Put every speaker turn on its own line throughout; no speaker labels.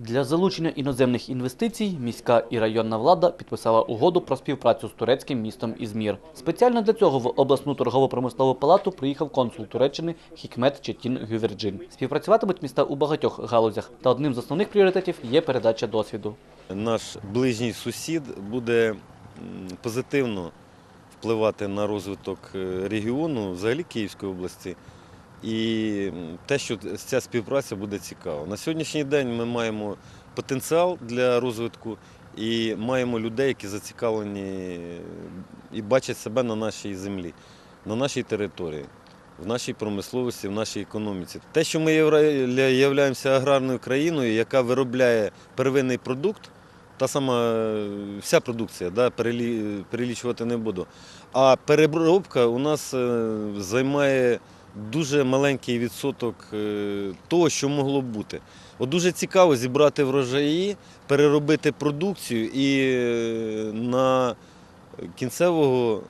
Для залучення іноземних інвестицій міська і районна влада підписала угоду про співпрацю з турецьким містом Ізмір. Спеціально для цього в обласну торгово-промислову палату приїхав консул Туреччини Хікмет Четін Гюверджин. Співпрацюватимуть міста у багатьох галузях, та одним з основних пріоритетів є передача досвіду.
Наш ближній сусід буде позитивно впливати на розвиток е, регіону, взагалі Київської області. І те, що ця співпраця буде цікава. На сьогоднішній день ми маємо потенціал для розвитку і маємо людей, які зацікавлені і бачать себе на нашій землі, на нашій території, в нашій промисловості, в нашій економіці. Те, що ми являємося аграрною країною, яка виробляє первинний продукт, та сама е, вся продукція, да, перелічувати не буду. А переробка у нас е, займає дуже маленький відсоток е, того, що могло бути. От дуже цікаво зібрати врожаї, переробити продукцію і е, на кінцевого,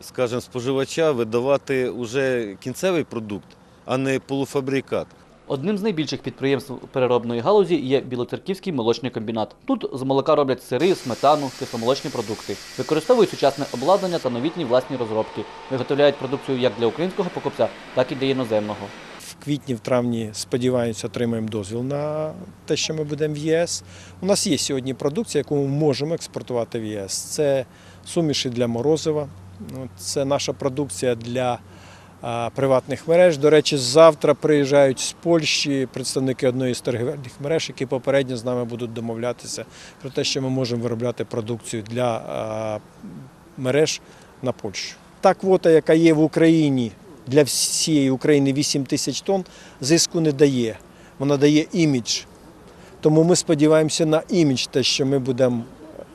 скажімо, споживача видавати уже кінцевий продукт, а не полуфабрикат.
Одним з найбільших підприємств переробної галузі є Білоцерківський молочний комбінат. Тут з молока роблять сири, сметану, кисломолочні продукти. Використовують сучасне обладнання та новітні власні розробки. Виготовляють продукцію як для українського покупця, так і для іноземного.
В квітні, в травні, сподіваюся, отримаємо дозвіл на те, що ми будемо в ЄС. У нас є сьогодні продукція, яку ми можемо експортувати в ЄС. Це суміші для морозива, це наша продукція для приватних мереж. До речі, завтра приїжджають з Польщі представники одної з торгівельних мереж, які попередньо з нами будуть домовлятися про те, що ми можемо виробляти продукцію для мереж на Польщу. Та квота, яка є в Україні для всієї України 8 тисяч тонн, зиску не дає. Вона дає імідж. Тому ми сподіваємося на імідж, те, що ми будемо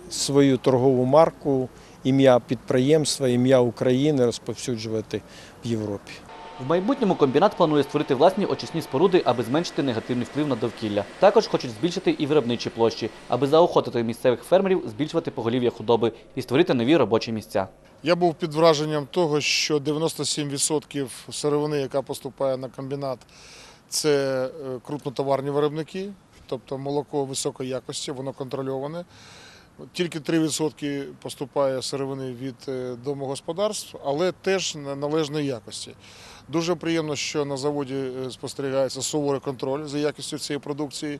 свою торгову марку, ім'я підприємства, ім'я України розповсюджувати в Європі.
В майбутньому комбінат планує створити власні очисні споруди, аби зменшити негативний вплив на довкілля. Також хочуть збільшити і виробничі площі, аби заохотити місцевих фермерів збільшувати поголів'я худоби і створити нові робочі місця.
Я був під враженням того, що 97% сировини, яка поступає на комбінат, це е, крупнотоварні виробники, тобто молоко високої якості, воно контрольоване. Тільки 3% поступає сировини від е, домогосподарств, але теж на- належної якості. Дуже приємно, що на заводі е, спостерігається суворий контроль за якістю цієї продукції.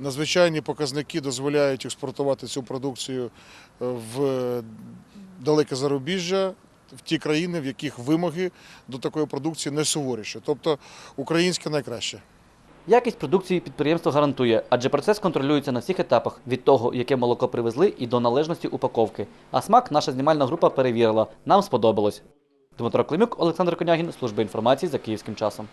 Надзвичайні показники дозволяють експортувати цю продукцію е, в далеке зарубіжжя, в ті країни, в яких вимоги до такої продукції не суворіші. Тобто українське найкраще.
Якість продукції підприємство гарантує, адже процес контролюється на всіх етапах від того, яке молоко привезли, і до належності упаковки. А смак наша знімальна група перевірила. Нам сподобалось. Дмитро Климюк, Олександр Конягін, служба інформації за київським часом.